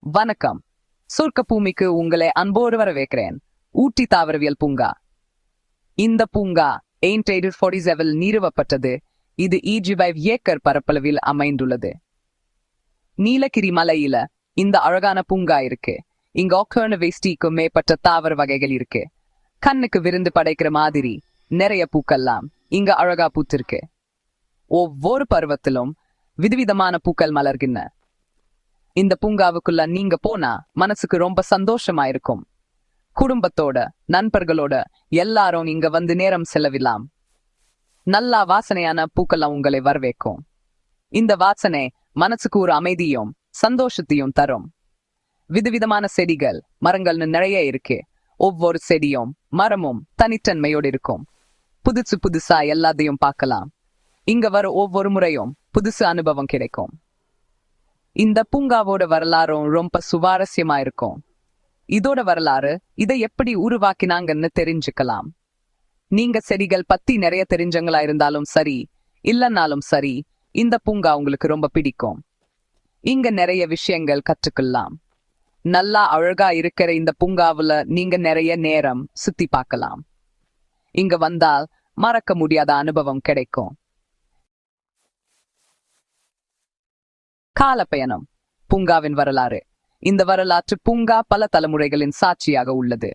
வணக்கம். சொர்க்க பூமிக்கு உங்களை அன்போடு வரவேற்கிறேன். ஊட்டி தாவரவியல் பூங்கா. இந்த பூங்கா எயின்டெய்டு ஃபார்ட்டி செவன் நிறுவப்பட்டது. இது ஈஜிபைவ் ஏக்கர் பரப்பளவில் அமைந்துள்ளது. நீலகிரி மலையில இந்த அழகான பூங்கா இருக்கு. இங்க ஒக்கர்ன வேஸ்டிக்கும் மேற்பட்ட தாவர வகைகள் இருக்கு. கண்ணுக்கு விருந்து படைக்கிற மாதிரி நிறைய பூக்கள்லாம் இங்க அழகா பூத்திருக்கு. ஒவ்வொரு பருவத்திலும் விதவிதமான பூக்கள் மலர்கின்றன. இந்த பூங்காவுக்குள்ள நீங்க போனா மனசுக்கு ரொம்ப சந்தோஷமா இருக்கும் குடும்பத்தோட நண்பர்களோட எல்லாரும் இங்க வந்து நேரம் செலவிலாம் நல்லா வாசனையான பூக்கெல்லாம் உங்களை வரவேற்கும். இந்த வாசனை மனசுக்கு ஒரு அமைதியும் சந்தோஷத்தையும் தரும். விதவிதமான செடிகள் மரங்கள்னு நிறைய இருக்கு. ஒவ்வொரு செடியும் மரமும் தனித்தன்மையோடு இருக்கும். புதுசு புதுசா எல்லாத்தையும் பார்க்கலாம். இங்க வர ஒவ்வொரு முறையும் புதுசு அனுபவம் கிடைக்கும். இந்த பூங்காவோட வரலாறும் ரொம்ப சுவாரஸ்யமா இருக்கும். இதோட வரலாறு இதை எப்படி உருவாக்கினாங்கன்னு தெரிஞ்சுக்கலாம். நீங்க செடிகள் பத்தி நிறைய தெரிஞ்சவங்களா இருந்தாலும் சரி இல்லைன்னாலும் சரி இந்த பூங்கா உங்களுக்கு ரொம்ப பிடிக்கும். இங்க நிறைய விஷயங்கள் கற்றுக்கலாம். நல்லா அழகா இருக்கிற இந்த பூங்காவுல நீங்க நிறைய நேரம் சுத்தி பார்க்கலாம். இங்க வந்தால் மறக்க முடியாத அனுபவம் கிடைக்கும். காலப்பயணம். பூங்காவின் வரலாறு. இந்த வரலாற்று பூங்கா பல தலைமுறைகளின் சாட்சியாக உள்ளது.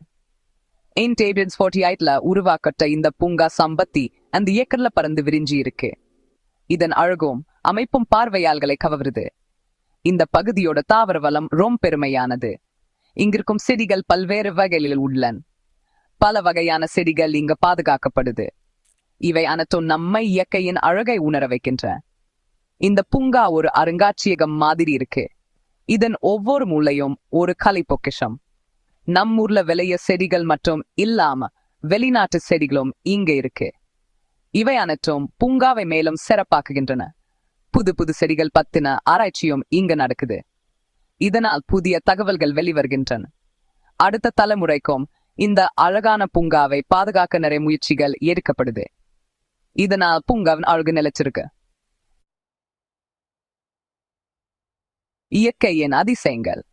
எயின்டேபியன்ஸ் ஃபோர்ட்டி எயிட்ல உருவாக்கப்பட்ட இந்த பூங்கா சம்பத்தி அந்த ஏக்கர்ல பறந்து விரிஞ்சி இருக்கு. இதன் அழகும் அமைப்பும் பார்வையாள்களை கவருது. இந்த பகுதியோட தாவர வளம் ரொம்ப பெருமையானது. இங்கிருக்கும் செடிகள் பல்வேறு வகைகளில் உள்ளன. பல வகையான செடிகள் இங்க பாதுகாக்கப்படுது. இவை அனைத்தும் நம்மை இயற்கையின் அழகை உணர வைக்கின்றன. இந்த பூங்கா ஒரு அருங்காட்சியகம் மாதிரி இருக்கு. இதன் ஒவ்வொரு மூலையும் ஒரு கலை பொக்கிஷம் நம் ஊர்ல விளைய செடிகள் மற்றும் இல்லாம வெளிநாட்டு செடிகளும் இங்க இருக்கு. இவை அனைத்தும் பூங்காவை மேலும் சிறப்பாக்குகின்றன. புது புது செடிகள் பத்தின ஆராய்ச்சியும் இங்க நடக்குது. இதனால் புதிய தகவல்கள் வெளிவருகின்றன. அடுத்த தலைமுறைக்கும் இந்த அழகான பூங்காவை பாதுகாக்க நிறைய முயற்சிகள் எடுக்கப்படுது. இதனால் பூங்காவின் அழகு நிலைச்சிருக்கு. இயற்கையின் அதிசயங்கள்.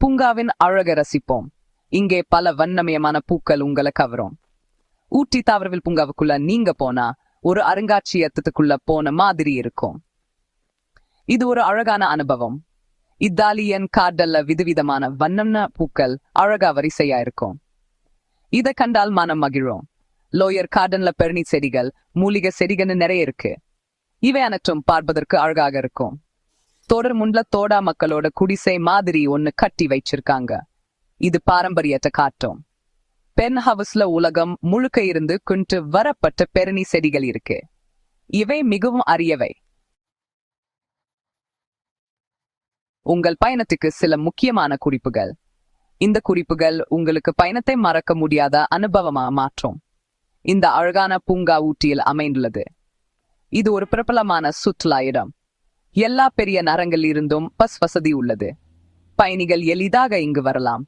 பூங்காவின் அழக ரசிப்போம். இங்கே பல வண்ணமயமான பூக்கள் உங்களை கவரும். ஊட்டி தாவரவில் பூங்காவுக்குள்ள நீங்க போனா ஒரு அருங்காட்சியகத்துக்குள்ள போன மாதிரி இருக்கும். இது ஒரு அழகான அனுபவம். இத்தாலியன் கார்டல்ல விதவிதமான வண்ணம்ன பூக்கள் அழகா வரிசையா இருக்கும். இதை கண்டால் மனம் மகிழும். லோயர் கார்டன்ல பெருணி செடிகள் மூலிகை செடிகள்னு நிறைய இருக்கு. இவை அனைத்தும் பார்ப்பதற்கு அழகாக இருக்கும். தொடர் முன்ல தோடா மக்களோட குடிசை மாதிரி ஒன்னு கட்டி வச்சிருக்காங்க. இது பாரம்பரியத்தை காட்டும். பென் ஹவுஸ்ல உலகம் முழுக்க இருந்து குண்டு வரப்பட்ட பெரணி செடிகள் இருக்கு. இவை மிகவும் அரியவை. உங்கள் பயணத்துக்கு சில முக்கியமான குறிப்புகள். இந்த குறிப்புகள் உங்களுக்கு பயணத்தை மறக்க முடியாத அனுபவமா மாற்றும். இந்த அழகான பூங்கா ஊட்டியில் அமைந்துள்ளது. இது ஒரு பிரபலமான சுற்றுலா இடம். எல்லா பெரிய நரங்கள் இருந்தும் பஸ் வசதி உள்ளது. பயணிகள் எளிதாக இங்கு வரலாம்.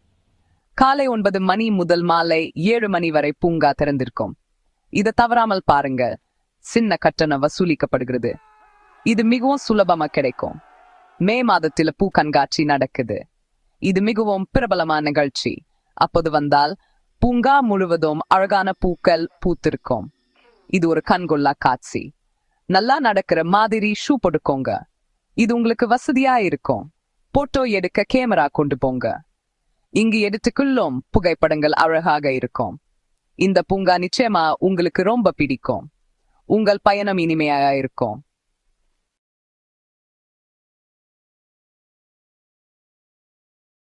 காலை ஒன்பது மணி முதல் மாலை ஏழு மணி வரை பூங்கா திறந்திருக்கும். இதை தவறாமல் பாருங்க சின்ன கட்டணம் வசூலிக்கப்படுகிறது. இது மிகவும் சுலபமா கிடைக்கும். மே மாதத்துல பூ கண்காட்சி நடக்குது. இது மிகவும் பிரபலமான நிகழ்ச்சி. அப்போது வந்தால் பூங்கா முழுவதும் அழகான பூக்கள் பூத்திருக்கும். இது ஒரு கண்கொள்ளா காட்சி. நல்லா நடக்கிற மாதிரி ஷூ போட்டுக்கோங்க. இது உங்களுக்கு வசதியா இருக்கும். போட்டோ எடுக்க கேமரா கொண்டு போங்க. இங்கு எடுத்துக்குள்ளும் புகைப்படங்கள் அழகாக இருக்கும். இந்த பூங்கா நிச்சயமா உங்களுக்கு ரொம்ப பிடிக்கும். உங்கள் பயணம் இனிமையாக இருக்கும்.